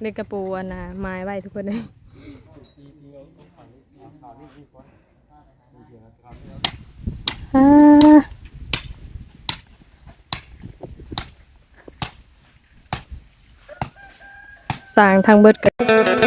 เด็กกระปูอันน่ะไม้ไว้ทุกคนเลยอ่าสร้างทางเบิดกัน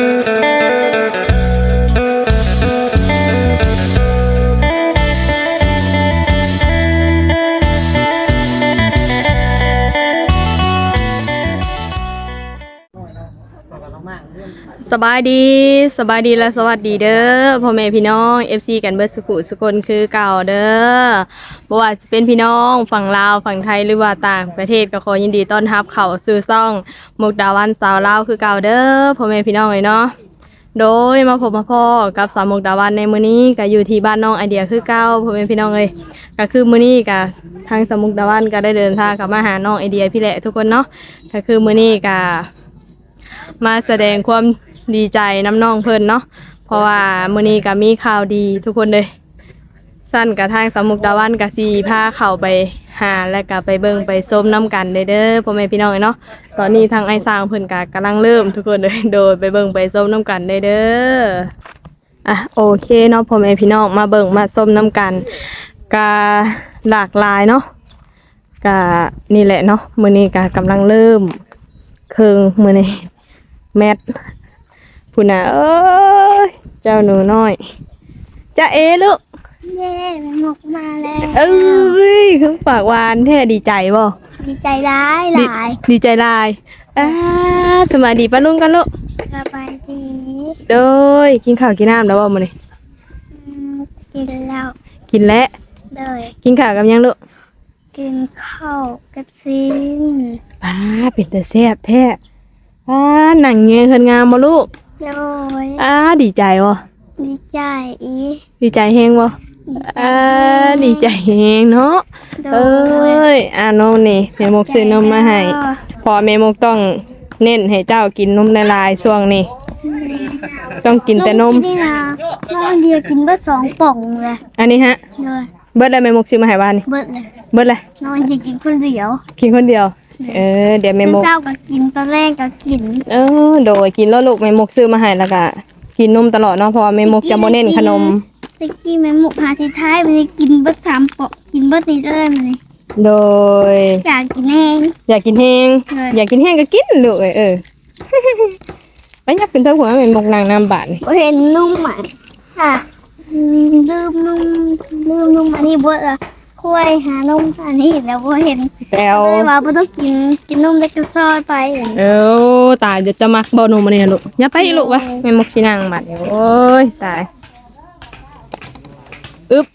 สบายดีสบายดีและสวัสดีเด้อพ่อแม่พี่น้อง FC กันเบิดสุขุสุคนคือเก่าเด้อบ่ว่าจะเป็นพี่น้องฝั่งลาวฝั่งไทยหรือว่าต่างประเทศก็ขอยินดีต้อนรับเข้าสู่ซ่องมุกดาวันสาวลาวคือเก่าเด้อพ่อแม่พี่น้องเลยเนาะโดยมาพบมาพ่อกับสาวมุกดาวันในมื้อนี้ก็อยู่ที่บ้านน้องไอเดียคือเก่าพ่อแม่พี่น้องเลยก็คือมื้อนี้ก็ทางสาวมุกดาวันก็ได้เดินทางกลับมาหาน้องไอเดียพี่แหละทุกคนเนาะก็คือมื้อนี้ก็ มาแสดงความดีใจน้ำน้องเพิ่นเนาะเพราะว่ามื้อนี้ก็มีข่าวดีทุกคนเลยสั้นกระทางสมุกดาวันกะสีพาเข้าไปหาและก็ไปเบิ่งไปส้มน้ำกันเด้อพ่อแม่พี่น้องเนาะตอนนี้ทางไอ้สร้างเพิ่นก็กำลังเริ่มทุกคนเลยโดยไปเบิ่งไปส้มน้ำกันเด้ออะโอเคเนาะพ่อแม่พี่น้องมาเบิ่งมาส้มน้ำกันกะหลากหลายเนาะกะนี่แหละเนาะมื้อนี้ก็กำลังเริ่มเคืองมื้อนี้ แมทผู้น่ะเอ้ยเจ้าหนูน้อยจะเอลูกเย้หมกมาแล้วเอ้ยคือปากหวานแท้ดีใจบ่ดีใจร้ายหดีลายดีใจหลายอ่าสวัสดีป้าลุงกันลูกสบายดีโดยกินข้าวกินน้ำแล้วบ่มื้อนี้อืมกินแล้วกินแล้วเลยกินข้าวกับหยังลูกกินข้าวกับซีนป้าเป็นแต่แซ่บแท้ ป้าหนังเงี้ยเฮือนงามบ่ลูกโดยอ่าดีใจบ่ดีใจอีดีใจแฮงบ่ดีใจอ่าดีใจแฮงเนาะโดเอ้ยอ่าน้องนี่แม่มกซื้อนมมาให้พอแม่มกต้องเน้นให้เจ้ากินนมละลายช่วงนี้ ต้องกินแต่นม นี่นะน้องเดียวกินเบิดสองป่องเลยอันนี้ฮะ เลยเบิดแล้วแม่มกซื้อมาให้บ้านนี่เบิดเลยเบิดเลยน้องจะกินคนเดียวกินคนเดียว เออเดี๋ยวแม่มกเช้าก็กินตอนแรกก็กินเออโดยกินแล้วลูกแม่มกซื้อมาให้แล้วก็กินนมตลอดเนาะเพราะว่าแม่มกจะบ่เน้นขนมตะกี้แม่หมกหาที่ท้ายมันเลยกินเบิดสามป่องกินเบิดนี้เลยมันเลยโดยอยากกินเองอยากกินแห้งใช่อยากกินแห้งก็กินลูกเอ้ยเออไปยับขึ้นเท่าหัวแม่มกนางน้ำบาดนี่บ่เห็นนุ่มอะค่ะอืมลืมนุ่มลืมนุ่มอันนี้บ่ละ คุยหานุ่มอันนี้แล้วบ่เห็นแปลวเลยว่าบ่ต้องกินกินนุ่มเล็กก็ซอยไปเออตายเดี๋ยวจะมักบ่นมมาเนี่ยลูกอย่าไปอีกลูกวะแม่มกสินางบาดนี่โอ้ยตายอึ๊บ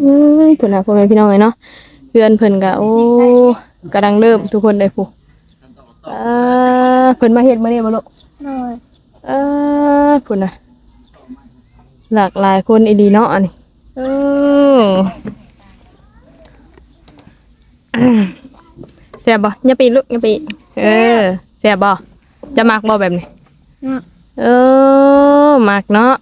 เอ้ยเพิ่นน่ะพ่อแม่พี่น้องเลยเนาะเพื่อนเพิ่นก็โอ้กำลังเริ่มทุกคนเลยผู้เออเพิ่นมาเฮ็ดมื้อนี้บ่ลูกเลยเออเพิ่นน่ะหลากหลายคนอีหลีเนาะอันนี้เอออ่า แซ่บบ่อย่าไปอีกลูกอย่าไปอีกเออแซ่บบ่จะมักบ่แบบนี้เนาะเออมักเนาะ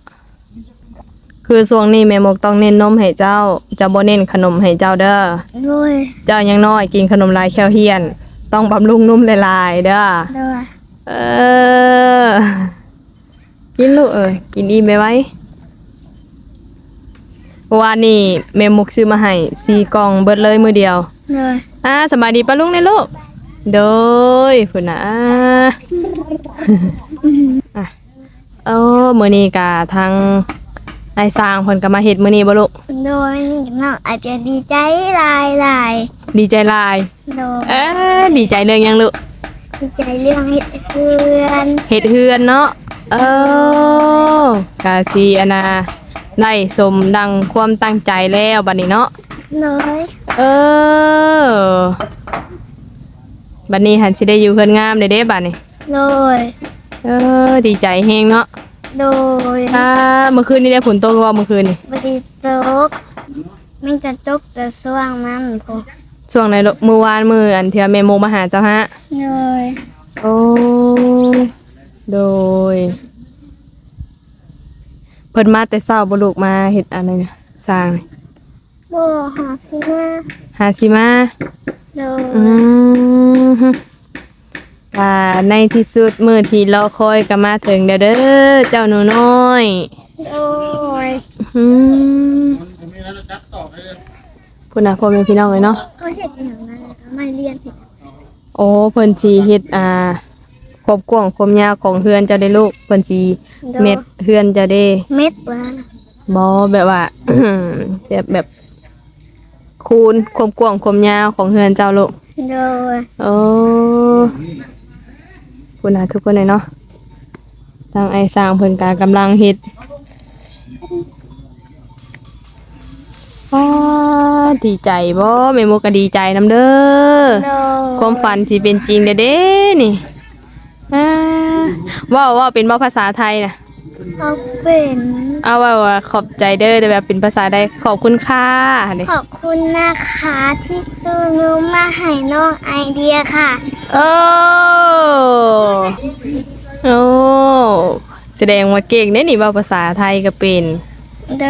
คือช่วงนี้แม่มกต้องเน้นนมให้เจ้า จะบ่เน้นขนมให้เจ้าเด้อเลยเจ้ายังน้อยกินขนมลายแคลเฮียน ต้องบำรุงนุ่มหลายๆเด้อเลยเออกินลูกเอ้ยกินอิ่มไหมไว้เมื่อวานนี่แม่มุกซื้อมาให้สี่กล่องเบิดเลยมือเดียว เลยอ่าสบายดีปะลุงในลูก โดยพุ่นนะอะเออมื้อนี้กะทางนายสร้างเพิ่นก็มาเฮ็ดมื้อนี้บ่ลูกโดยนี่น้องอาจจะดีใจหลายหลายดีใจหลายโดยเอ้อดีใจเรื่องหยังลูกดีใจเรื่องเฮ็ดเพื่อนเฮ็ดเฮือนเนาะเออกะสิอันน่ะได้สมดังความตั้งใจแล้วบัดนี้เนาะ เลยเออบัดนี้หันสิได้อยู่เฮือนงามเด้เด้บัดนี้เลยเออ ดีใจแฮงเนาะโดยอ่าเมื่อคืนนี้ได้ฝนตกหรือว่าเมื่อคืนนี่บไดีตกไม่จะตกแต่สว่างมันพอช่วงไหนลูกมื้อวานมื้ออันเที่ยแม่โมมาหาเจ้าฮะเลยโอ้โดย เพิ่นมาแต่เช้าบ่ลูกมาเฮ็ดอันนั้นน่ะสร้างนี่โบหาซิมาหาสิมาเลยอืมฮึว่าในที่สุดมื้อที่รอคอยก็มาถึงแล้วเด้อเจ้าหนูน้อยโอ้ยอืมพุ่นน่ะพ่อแม่พี่น้องเลยเนาะเขาเห็นอย่างนั้นแล้วไม่เรียนเห็นโอ้เพิ่นสิเฮ็ดอ่าครบกว้างความยาวของเฮือนเจ้าได้ลูกเพิ่นสิเม็ดเฮือนเจ้าได้ เม็ดวะบ่แบบว่า แบบแบบ คูณความกว้างความยาวของเฮือนเจ้าลูกโดยโอ้คุณนะทุกคนเลยเนาะทางไอ้สร้างเพิ่นกากำลังเฮ็ดว้าดีใจบ่แม่โมก็ดีใจนํเด้อโดยความฝันสิเป็นจริงเด้อเด้นี่อ่าเว้าเว่าเป็นบ่ภาษาไทยน่ะ เขาเป็นเอาว่าว่าขอบใจเด้อแต่แบบเป็นภาษาใดขอบคุณค่ะนี่ขอบคุณนะคะที่ซื้อนูมาให้น้องไอเดียค่ะโอ้โอ้แสดงว่าเก่งเด้นี่เว้าภาษาไทยก็เป็นโด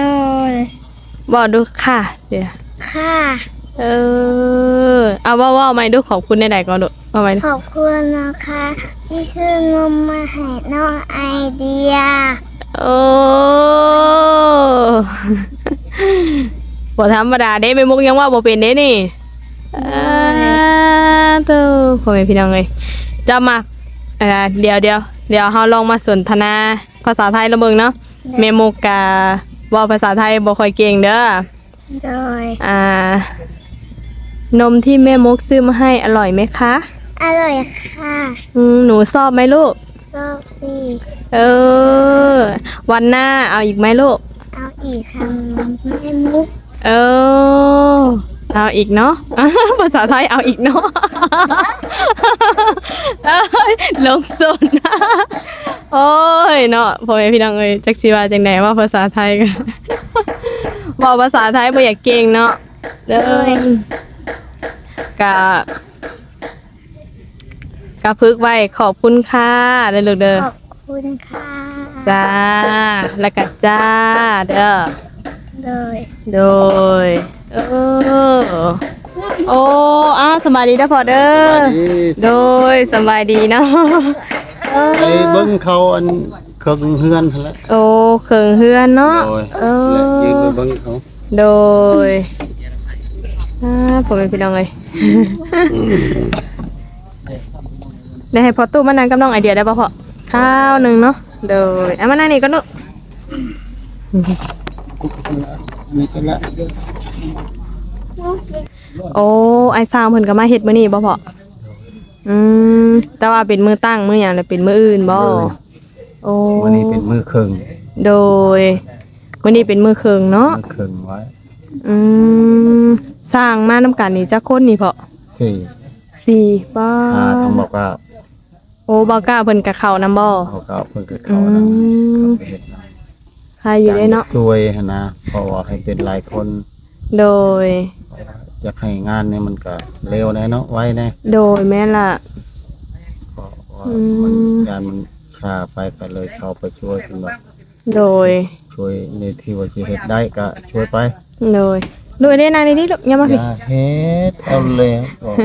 ยเว้าดูค่ะ เดี๋ยวค่ะ เออ เอาเว่าเว่าไม่ดูขอบคุณในใดๆก่อนดูเอาไหมขอบคุณนะคะที่ซื้อนมมาให้น้องไอเดียโอ้บ่ธรรมดาเด้ไม่มุกยังว่าบ่เป็นเด้นี่อ่าตัวพ่อแม่พี่น้องเอ้ยจะมาอ่าเดี๋ยวเดี๋ยวเดี๋ยวเฮาลองมาสนทนาภาษาไทยละเบิ่งเนาะแม่มุกกะเว้าภาษาไทยบ่ค่อยเก่งเด้อ โดยอ่า นมที่แม่มุกซื้อมาให้อร่อยไหมคะ อร่อยค่ะอืมหนูชอบไหมลูก ชอบสิเออ วันหน้าเอาอีกไหมลูก เอาอีกค่ะแม่มุกเออ เอาอีกเนาะ ภาษาไทยเอาอีกเนาะเอ้ยลงสนโอ้ยเนาะพ่อแม่พี่น้องเอ้ยจักสิว่าจังไหนว่าภาษาไทยกันบอกภาษาไทยบ่อยากเก่งเนาะเด้อ กะกะพึกไว้ขอบคุณค่ะเด้อลูกเด้อขอบคุณค่ะ จ้า แล้วก็จ้าเด้อโดย โดยเออโอ้อ้าวสบายดีเด้อพอเด้อโดยสบายดีเนาะเอไปอเบิ่งเขาอันเครื่องเฮือนหั่นแหละโอ้เขิงเฮือนเนาะโดยเอและยืนไปอเบิ่งเขาโดย อ่าผมเป็นพี่น้องเลย ได้ให้พอตู้มานั่งกับน้องไอเดียได้ป่ะพอข้าวหนึ่งเนาะโดยเอามานั่งนี่ก็ลูกมีกันละโอ้ไอซาวเพิ่นก็มาเฮ็ดมื้อนี้บ่พออืมแต่ว่าเป็นมือตั้งมือหยังแล้วเป็นมืออื่นบ่โอ้วันนี้เป็นมือเครื่องโดยวันนี้เป็นมือเคิงเนาะมือเครื่องไว้อืม สร้างมานํกันนี่จักคนนี่พอสี่สี่ป้าห้าทั้งบอกว่าโอ้บ่กล้าเพิ่นก็เข้านํบ่ เขาก็เอาเพิ่นก็อืเข้านะมเขาไปเฮ็ดนะใครอยู่ได้เนาะสวยหั่นนะเพราะว่าให้เป็นหลายคนโดย อยากให้งานเนี่ยมันก็เร็วแน่เนาะไวแน่โดยแม่นล่ะ เพราะว่าอืมมันงานมันช้าไปก็เลยเข้าไปช่วยเพิ่นว่าโดย ช่วยในที่ว่าสิเฮ็ดได้ก็ช่วยไป โดย โดยได้นางนี่ดิลูกอย่ามาอพี่ ย่าเฮ็ดเอาแล้วบอก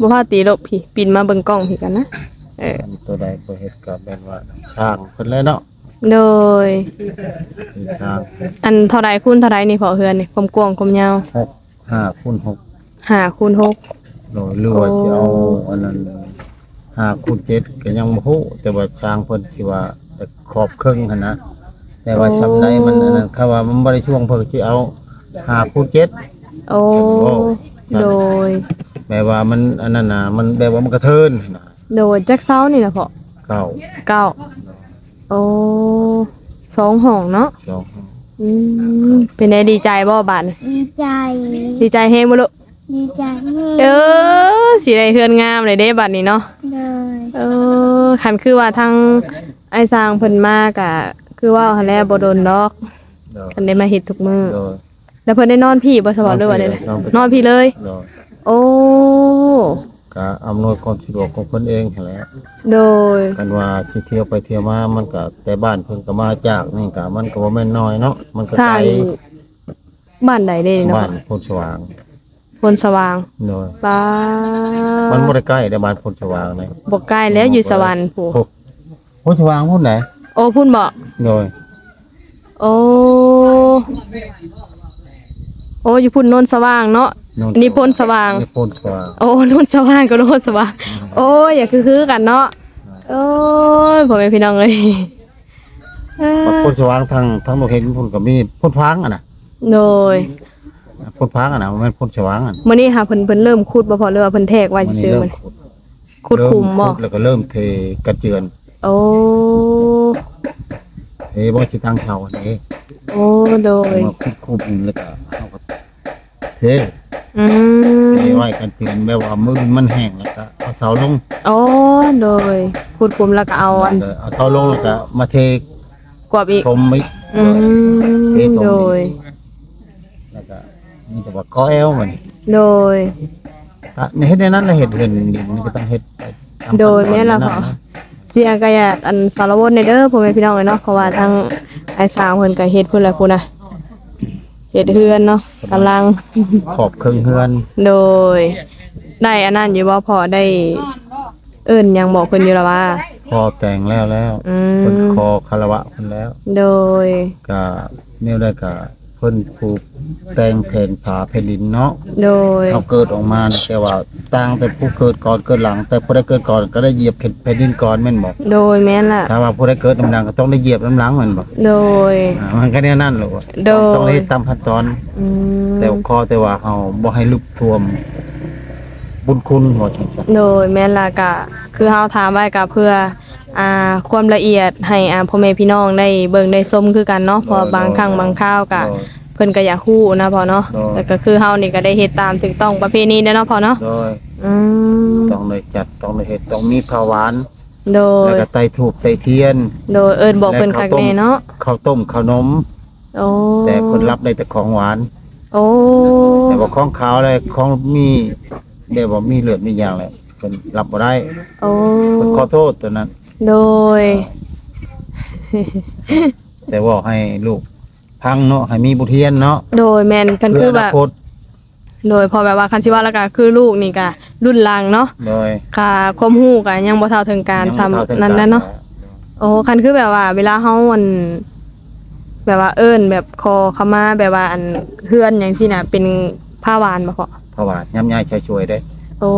บ่พาตีลบพี่ปินมาเบิ่งกล้องพี่กันนะ เออ อันตัวใดก็เฮ็ดก็แม่นว่าช่างเพิ่นเลยเนาะโดย คือช่างอันเท่าใดคูณเท่าใดนี่พอเฮือนนี่ความกว้างความยาวหกห้าคูณหกห้าคูณหกโดยหรือว่าสิเอาอันนั้นห้าคูณเจ็ดก็ยังบ่ฮู้แต่ว่าช่างเพิ่นสิว่าขอบครึ่งหั่นนะแต่ว่าซำใดมันอันนั้นเขาว่ามันบ่ได้ช่วงเพิ่นสิเอา ห้าคูณเจ็ดโอ้โดยแม้ว่ามันอันนั้นน่ะมันแบบว่ามันกระเทินหั่นนะโดยจักเซานี่ล่ะพอเก้าเก้าโอ้สองห้องเนาะสองอืมเป็นไงดีใจบ่บาดนี่ดีใจ ดีใจเฮงบ่ลูกดีใจเออสิได้เฮือนงามเลยเด้บัดนี้เนาะเลยเออคันคือว่าทางไอ้สร้างเพิ่นมากอะคือว่าหันแลบ่โดนดอกโดยคันได้มาเฮ็ดทุกมื้อโดย แล้วเพิ่นได้นอนพี่บ่สบายเลยว่าได้นอนพี่นอนพี่เลย โดยโอ้ก็อำนวยความสะดวกของเพิ่นเองหั่นแหละโดยกันว่าสิเที่ยวไปเที่ยวมามันก็แต่บ้านเพิ่นก็มาจากนี่ก็มันก็บ่แม่นน้อยเนาะมันก็สร้าไกงลบ้านใดเด้เนาะบ้านโพนสว่างพลสว่างโดยป้ามันบ่ได้ใกล้ได้บ้านพลสว่างเลยบ่ใกล้แล้วอยู่สวรรค์ผู้โอ้พลสว่างพุ่นไหนโอ้พุ่นบ่โดยโอ้โอ้อยู่พุ่นโนนสว่างเนาะโอันนี้พลสว่าง นี่พลสว่างโอ้โนนสว่างก็โนนสว่างโอ้ยอย่าคือๆกันเนาะโอ้ยพ่อแม่พี่น้องเอ้ยเอ้พอลสว่างทางทางบ่เห็นพุ่นก็มีพลพังอะนะโดยพลพังอะนะมันพลสว่างอะมื้อนี้ค่ะเพิ่นเพิ่นเริ่มขุดบ่พอหรือว่าเพิ่นแทกไว้ซื่อๆมันขุดคุมบ่เริ่แล้วก็เริ่มเทกระเจือนโอ้ เทบ่สิตั้งเชาอันนี้โอ้โดยมาคุบคุบแล้วก็เอาก็เทอืมเทไว้กันเตือนแบบว่ามือมันแห้งแล้วก็เอาเสาลงโอ้โดยขุดคุมแล้วก็เอาอันเอาเสาลงแล้วก็มาเทกวบอีกชมมิกอืมโดย แล้วก็มีแต่ว่าก้อแอลมันโดยอะในเฮ็ดในนั้นละเฮ็ดเฮือนดินนี่ก็ต้องเฮ็ดไปตามขั้นตอนโดยแม่ล่ะนั้นพ่อนะ เสียก็อยากอันสารวนในเด้อพ่อแม่พี่น้องเอ้ยเนาะเพราะว่าทางไอ้สาวเพิ่นก็เฮ็ดเพิ่นแหละพุ่นน่ะเฮ็ดเฮือนเนาะกำลังขอบเครื่องเฮือนโดย ได้อันนั้นอยู่บ่พอได้ เอิ้นหยังบอกเพิ่นอยู่แล้วว่า พอแต่งแล้วแล้วอืเพิ่นมคอคารวะเพิ่นแล้ว โดย ก็แนวได้ก็ เพิ่นผูกแต่งแผ่นผาแผ่นดินเนาะโดยเขาเกิดออกมานะแต่ว่าต่างแต่ผู้เกิดก่อนเกิดหลัง แต่ผู้ได้เกิดก่อนก็ได้เหยียบแผ่นดินก่อนแม่นบ่โดยแม่นล่ะ ถ้าว่าผู้ได้เกิดน้ำหลังก็ต้องได้เหยียบน้ำหลังแม่นบ่โดย อ่ามันก็แน่นั่นแหละว่ะโดย ต้องได้ตามขั้นตอน อืมแต่ว่าขอแต่ว่าเฮาบ่ให้ลุกท่วม บุญคุณว่าจังซั่นโดยแม่นล่ะก็คือเฮาถามไว้ก็เพื่อ อ่าความละเอียดให้อ่าพ่อแม่พี่น้องได้เบิ่งได้ชมคือกันเนาะเพอบางครั้งบางคราวก็โดยเพิ่นก็อยากฮู้นะพ่อเนาะโดยแต่ก็คือเฮานี่ก็ได้เฮ็ดตามถูกต้องประเพณีเด้อเนาะพ่อเนาะโดยอืมต้องได้จัดต้องได้เฮ็ดต้องมีข้าวหวานโดแล้วยก็ไต่ถูกไต่เทียน โดยเอิ้นบอกเพิ่นคักแน่เนาะข้าวต้มข้าวนมโอ้แต่เพิ่นรับได้แต่ของหวาน โอ้แต่ว่าของขาวอะไรของมีแบบว่ามีเลือดมีอย่างแหละเพิ่นรับบ่ได้โอ้เพิ่นขอโทษตัวนั้น โดย แต่ว่าให้ลูกพังเนาะให้มีบุเทียนเนาะโดยแม่นกันเพื่คือออแบนาบคตโดยพอแบบว่าคันสิว่าแล้วก็คือลูกนี่ก็รุ่นหลังเนาะโดยค่ะความรู้ก็ยังบ่เท่าถึงการยังซ้ำบ่ท่ถึงนั้นนะเนาะกรโอ้คันคือแบบว่า เวลาเฮาอัน แบบว่าเอิ้นแบบคอเข้ามาแบบว่าอันเฮือนหยังซี่น่ะ เป็นผ้าหวานบ่พอเพราะว่าย้ำยายใช้ช่วยได้ โอ้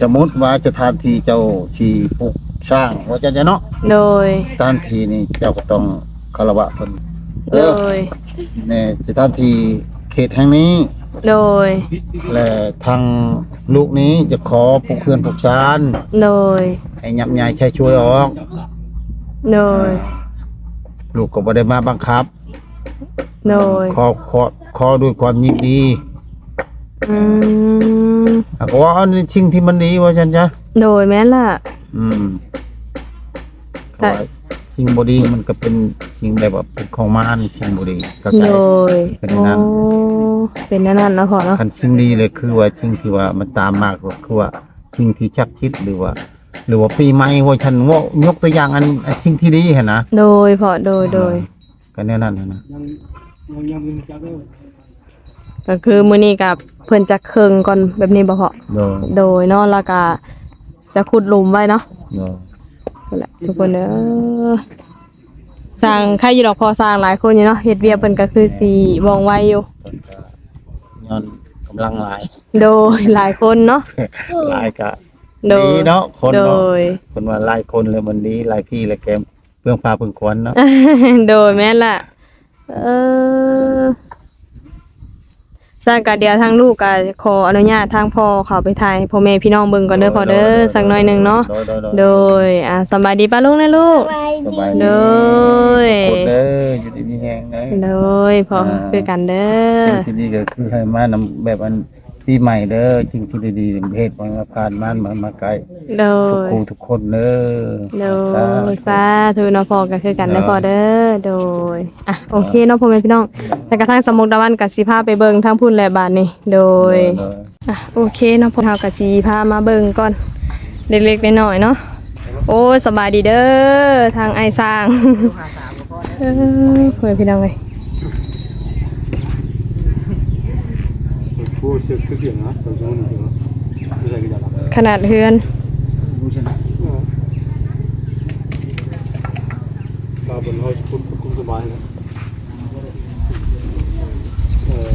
สมมุติว่าจะทานทีเจ้าชีปลูกสร้างว่าจะจะเนาะโดยทานทีนี่เจ้าก็ต้องคารวะเพิ่นเอโดอยแน่จะทานทีเขตแห่งนี้ โดย และทางลูกนี้จะขอปลูกเพื่อนปลูกชานโดยให้ยับยายใช้ช่วยออกโดยลูกก็บ่ได้มาบังคับโดยขอขอขอด้วยความยินดี อืมอะก็ว่าเอาในสิ่งที่มันดีว่าฉันจ้ะโดยแม่นล่ะ อืมค่ะว่าสิ่งบ่ดีมันก็เป็นสิ่งแบบว่าเป็นของมารสิ่งบ่ดีก็โดใช่ยเป็นอย่างนั้น โอ้เป็นนั่นนั่นเนาะพอเนาะคันสิ่งดีเลยคือว่าสิ่งที่ว่ามันตามมากกว่าคือว่าสิ่งที่ชักชิดหรือว่า หรือว่าปีใหม่ว่าฉันว่ายกตัวอย่างอันอันสิ่งที่ดีเห็นนะโดยพอโดยโดยก็แน่นั่นนะก็ คือมื้อนี้กับเพิ่นจะเคิงก่อนแบบนี้บ่พอโดยโดยเนาะแล้วก็จะขุดหลุมไว้เนาะโดยนั่นแหละทุกคนเด้อสร้างใครอยู่ดอกพอสร้างหลายคนอยู่เนาะเฮ็ดเวียกเพิ่นก็คือสิว่องไวอยู่ย้อนกำลังหลาย โดยหลายคนเนาะ หลายกะโดย ดีเนาะคนโดเนาะย คนว่าหลายคนเลยมันดีหลายพี่หลายแกมเพื่องพาเพื่องควนเนาะ โดยแม่นล่ะ เออ สร้างกะเดียวทางลูกก็ขออนุญาตทางพ่อเขาไปถ่ายพ่อแม่พี่น้องเบิ่งก่อนเด้อพ่อเด้อสักหน่อยหนึงเนาะโดยโดยโดยโดยอ่าสำบายดีป้าลุงนะลูกไปสบายโดดียคนเด้ออยู่ดีมีแฮงนะโดยพอคือกันเด้อ สิ่งที่ดีก็คือให้มานำแบบอัน ปีใหม่เด้อสิ่งที่ดีๆประเทศมันมาผ่านมานมามาไกลโดทุกย ครูทุกคนเด้อโดสายธุสาธุเนาะพ่อก็คือกันเด้อพ่อเด้อโดยอะโอเคเนาะพ่อแม่พี่น้องแต่กระทั่งสมุกดาวันกับสีพาไปเบิ่งทางพุ่นและบาทนี่โดยโดยอะโอเคเนาะพวกเรากับสีพามาเบิ่งก่อนเล็กๆน้อยๆเนาะโอ้ยสบายดีเด้อทางไอซางเออเพื่อนพี่น้องเลย พูดสึกสึกอย่างนะตรงนู้นถึงไม่ใช่ก็จะรับขนาดเฮือนมาบนห้คุณคุณสบายนะเออ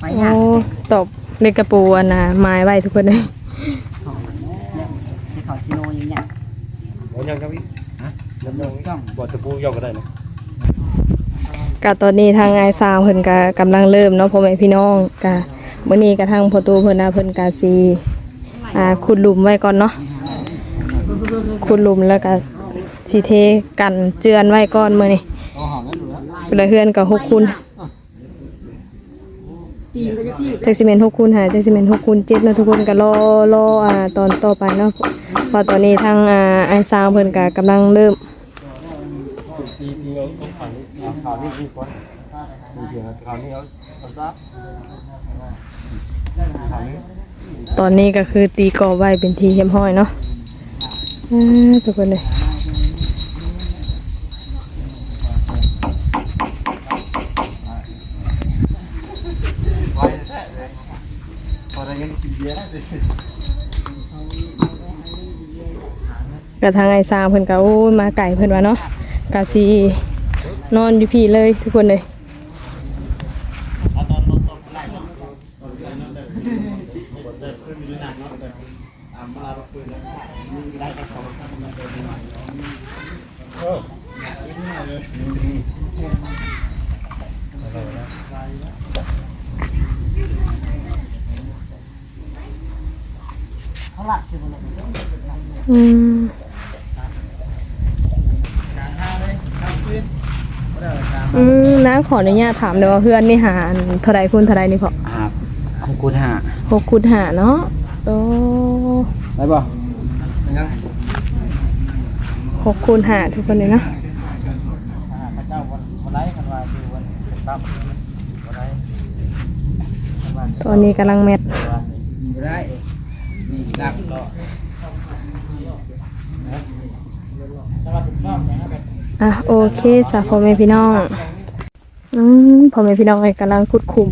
ไปโอ้ยากตบเล็กกระปูอันน่ะไม้ไว้ทุกคนเลยที่เขาชิโนอย่างเงี้ยโอ้ยังครับพี่ บอดตะปูย่อก็ได้นะก็ตอนนี้ทางไอซาวเพิ่นก็กำลังเริ่มเนาะพ่อแม่พี่น้องก็มื้อนี้ก็ทางพ่อตูเพิ่นนะเพิ่นก็สิอ่าขุดหลุมไว้ก่อนเนาะขุดหลุมแล้วก็สิเทกันเจือนไว้ก่อนมื้อนี้เล้วดูแล้วเพิ่นเฮือนก็6คูณตีนก็จะตีจักสิแม่น6คูณ5จักสิแม่น6คูณ7เนะทุกคนก็รอรออ่าตอนต่อไปเนาะเพราะตอนนี้ทางอ่าไอซาวเพิ่นก็กำลังเริ่ม ตีตีเอาต้องผ่าน ข่าวนี้ดีกว่าดูเดี๋ยวข่าวนี้เอาเอาซับข่าวนี้ตอนนี้ก็คือตีกอไว้เป็นทีเรียบร้อยเนาะอ่าทุกคนเลยกระทางไอ้ซางเพิ่นก็โอ้มาไก่เพิ่นว่าเนาะกะสิ นอนอยู่พี่เลยทุกคนเลยอืม อืมน้าขออนุญาตถามเลยว่าเพื่อนนี่หาอันเท่าไรคุณเท่าไรนี่พอหาของกูหาหกคูณหาเนาะโอ้ได้ป่ะยังหกคูณหาทุกคนเลยเนาะพระเจ้าวันวันไรกันว่าดูวันเป็นปั๊บวันไรตอนนี้กำลังแมทได้นี่รักก็ อะโอเคสาพ่อแม่พี่น้องอืมพ่อแม่พี่น้องไอ้กำลังคุดคุม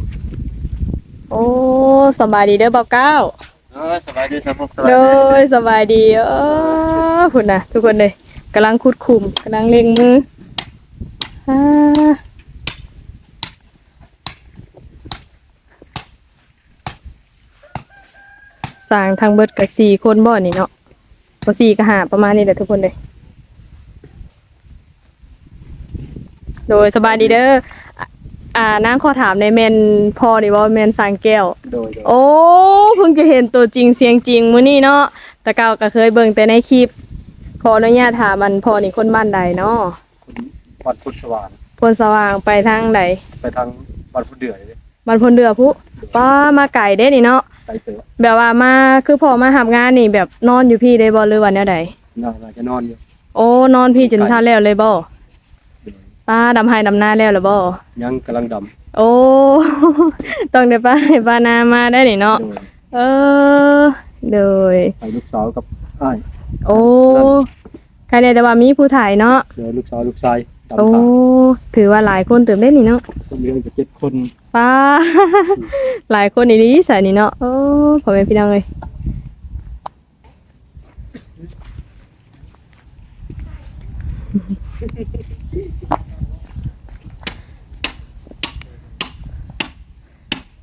โอ้สบายดีเด้อเบาเก้าเออสบายดีสบายสโดบายยสบายดีเออพุ่นนะทุกคนเลยกำลังคุดคุมกำลังเล็งมืออ่าสร้างทางเบิดกับสี่คนบ่อนี่เนาะพอสี่ก็หาประมาณนี้แหละทุกคนเลย โดยสบายดีเด้ออะอ่านางขอถามในเมนพอดีว่าเมนสร้างแก้ว โดยโอ้เพิ่งจะเห็นตัวจริงเสียงจริงมื้อนี้เนาะแต่เก่าก็เคยเบิ่งแต่ในคลิปขออนุญาตถามมันพอนี่คนบ้านใดเนาะวัดพุทธสว่างพลสว่างไปทางใดไปทางวัดพุทธเดือดเลยบ้านพลเดือผู้ป้ามาไก่เด้นี่เนาะไปเถอะแบบว่ามาคือพอมาทำงานนี่แบบนอนอยู่พี่ได้บ่หรือว่าแนวใดน่าจะนอนอยู่ โอ้นอนพี่จนท่าแล้วเลยบ่ ป้าดำไห้ดำหน้าแล้วหรือบ่ยังกำลังดโอ้ ต้องได้ป้าให้ป้านามาได้นี่เนาะำโดยเออโดยไปลูกสาวกับอ้ายโอ้ใครเนี่ยแต่ว่ามีผู้ถ่ายเนาะเจอลูกสาวลูกชายดำโอ้ขาถือว่าหลายคนเติมได้นี่เนาะคนเลี้ยงจะเจ็ดคนป้า หลายคนอีนี้ใส่นี่เนาะโอ้พ่อแม่พี่น้องเลย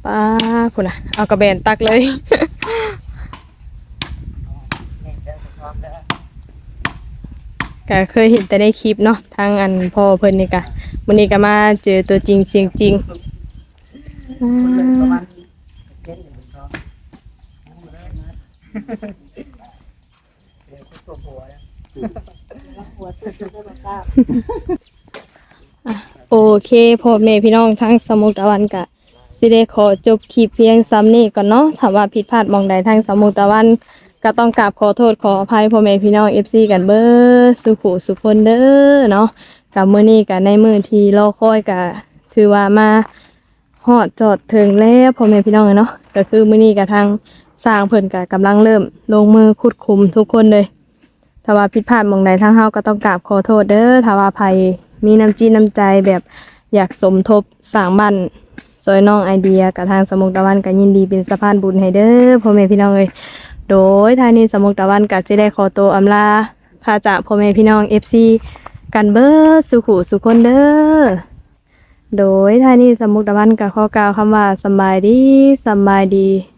ป้าพุ่นน่ะ เอากระแบนตักเลยก็เคยเห็นแต่ในคลิปเนาะทางอันพ่อเพิ่นนี่กะวันนี้ก็มาเจอตัวจริงเสียงจริงโอเคพ่อแม่พี่น้องทั้งสมุทรตะวันกะ สิได้ขอจบคลิปเพียงซ้ำนี้ก่อนเนาะถ้าว่าผิดพลาดมองใดทางสมุทรตะวัน ก็ต้องกราบขอโทษขออภัยพ่อแม่พี่น้อง FC กันเบิดสุขุสุพลเด้อเนาะกับมื้อนี้ก็ในมื้อที่รอคอยก็ถือว่ามาฮอดจอดถึงแล้วพ่อแม่พี่น้องเนาะก็คือมื้อนี้ก็ทางสร้างเพิ่นก็กำลังเริ่ม ลงมือขุดคุมทุกคนเลยถ้าว่าผิดพลาดมองใดทางเฮาก็ต้องกราบขอโทษเด้อถ้าว่าภัยมีน้ำจีนน้ำใจแบบอยากสมทบสร้างบ้าน ซอยน้องไอเดียกับทางสมุกตะวันก็ยินดีเป็นสะพานบุญให้เด้อพ่อแม่พี่น้องเอ้ยโดยทางนี้สมุกตะวันก็สิได้ขอตัวอำลาพาจากพ่อแม่พี่น้องเอฟซีกันเบิดสุขุสุคนเด้อโดยท่านี้สมุกตะวันกับข้อกล่าวคำว่าสบายดีสบายดี